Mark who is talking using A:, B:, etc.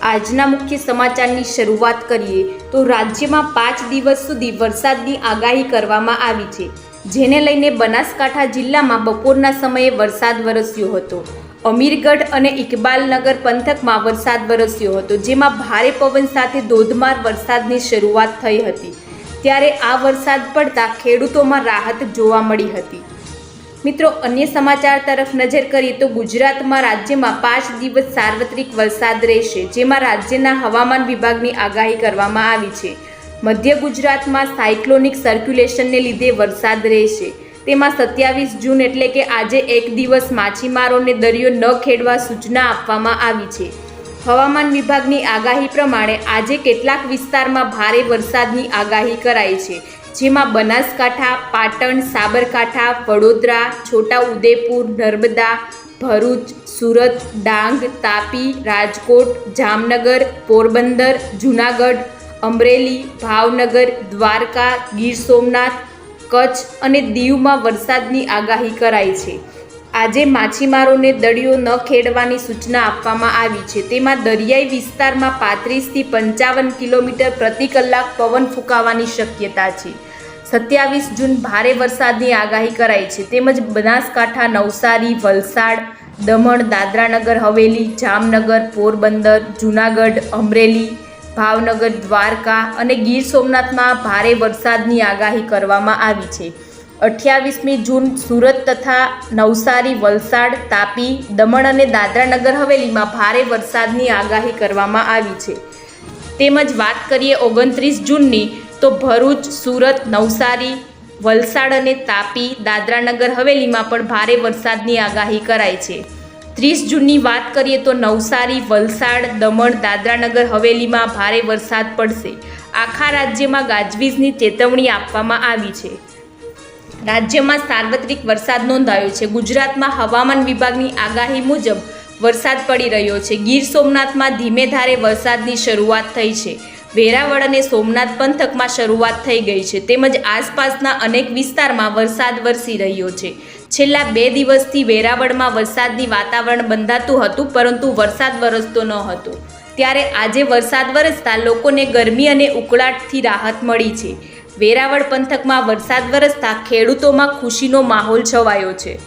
A: આજના મુખ્ય સમાચારની શરૂઆત કરીએ તો રાજ્યમાં પાંચ દિવસ સુધી વરસાદની આગાહી કરવામાં આવી છે, જેને લઈને બનાસકાંઠા જિલ્લામાં બપોરના સમયે વરસાદ વરસ્યો હતો. અમીરગઢ અને ઇકબાલનગર પંથકમાં વરસાદ વરસ્યો હતો, જેમાં ભારે પવન સાથે ધોધમાર વરસાદની શરૂઆત થઈ હતી. ત્યારે આ વરસાદ પડતા ખેડૂતોમાં રાહત જોવા મળી હતી. મિત્રો, અન્ય સમાચાર તરફ નજર કરીએ તો ગુજરાતમાં રાજ્યમાં પાંચ દિવસ સાર્વત્રિક વરસાદ રહેશે, જેમાં રાજ્યના હવામાન વિભાગની આગાહી કરવામાં આવી છે. મધ્ય ગુજરાતમાં સાયક્લોનિક સર્ક્યુલેશનને લીધે વરસાદ રહેશે. તેમાં સત્યાવીસ જૂન એટલે કે આજે એક દિવસ માછીમારોને દરિયો ન ખેડવા સૂચના આપવામાં આવી છે. હવામાન વિભાગની આગાહી પ્રમાણે આજે કેટલાક વિસ્તારમાં ભારે વરસાદની આગાહી કરાઈ છે. જેમાં બનાસકાંઠા, પાટણ, સાબરકાંઠા, વડોદરા, છોટાઉદેપુર, નર્મદા, ભરૂચ, સુરત, ડાંગ, તાપી, રાજકોટ, જામનગર, પોરબંદર, જૂનાગઢ, અમરેલી, ભાવનગર, દ્વારકા, ગીર સોમનાથ, કચ્છ અને દીવમાં વરસાદની આગાહી કરાઈ છે. આજે માછીમારોને દરિયો ન ખેડવાની સૂચના આપવામાં આવી છે. તેમાં દરિયાઈ વિસ્તારમાં પાંત્રીસથી પંચાવન કિલોમીટર પ્રતિ કલાક પવન ફૂંકાવાની શક્યતા છે. સત્યાવીસ જૂન ભારે વરસાદની આગાહી કરાઈ છે. તેમજ બનાસકાંઠા, નવસારી, વલસાડ, દમણ, દાદરાનગર, હવેલી, જામનગર, પોરબંદર, જૂનાગઢ, અમરેલી, ભાવનગર, દ્વારકા અને ગીર સોમનાથમાં ભારે વરસાદની આગાહી કરવામાં આવી છે. અઠ્યાવીસમી જૂન સુરત તથા નવસારી, વલસાડ, તાપી, દમણ અને દાદરાનગર, હવેલીમાં ભારે વરસાદની આગાહી કરવામાં આવી છે. તેમજ વાત કરીએ ઓગણત્રીસ જૂનની તો ભરૂચ, સુરત, નવસારી, વલસાડ અને તાપી, દાદરાનગર, હવેલીમાં પણ ભારે વરસાદની આગાહી કરાઈ છે. ત્રીસ જૂનની વાત કરીએ તો નવસારી, વલસાડ, દમણ, દાદરાનગર, હવેલીમાં ભારે વરસાદ પડશે. આખા રાજ્યમાં ગાજવીજની ચેતવણી આપવામાં આવી છે. રાજ્યમાં સાર્વત્રિક વરસાદ નોંધાયો છે. ગુજરાતમાં હવામાન વિભાગની આગાહી મુજબ વરસાદ પડી રહ્યો છે. ગીર સોમનાથમાં ધીમે ધારે વરસાદની શરૂઆત થઈ છે. વેરાવળ અને સોમનાથ પંથકમાં શરૂઆત થઈ ગઈ છે. તેમજ આસપાસના અનેક વિસ્તારમાં વરસાદ વરસી રહ્યો છે. છેલ્લા બે દિવસથી વેરાવળમાં વરસાદની વાતાવરણ બંધાતું હતું, પરંતુ વરસાદ વરસતો ન હતો. ત્યારે આજે વરસાદ વરસતા લોકોને ગરમી અને ઉકળાટથી રાહત મળી છે. વેરાવળ પંથકમાં વરસાદ વરસતા ખેડૂતોમાં ખુશીનો માહોલ છવાયો છે.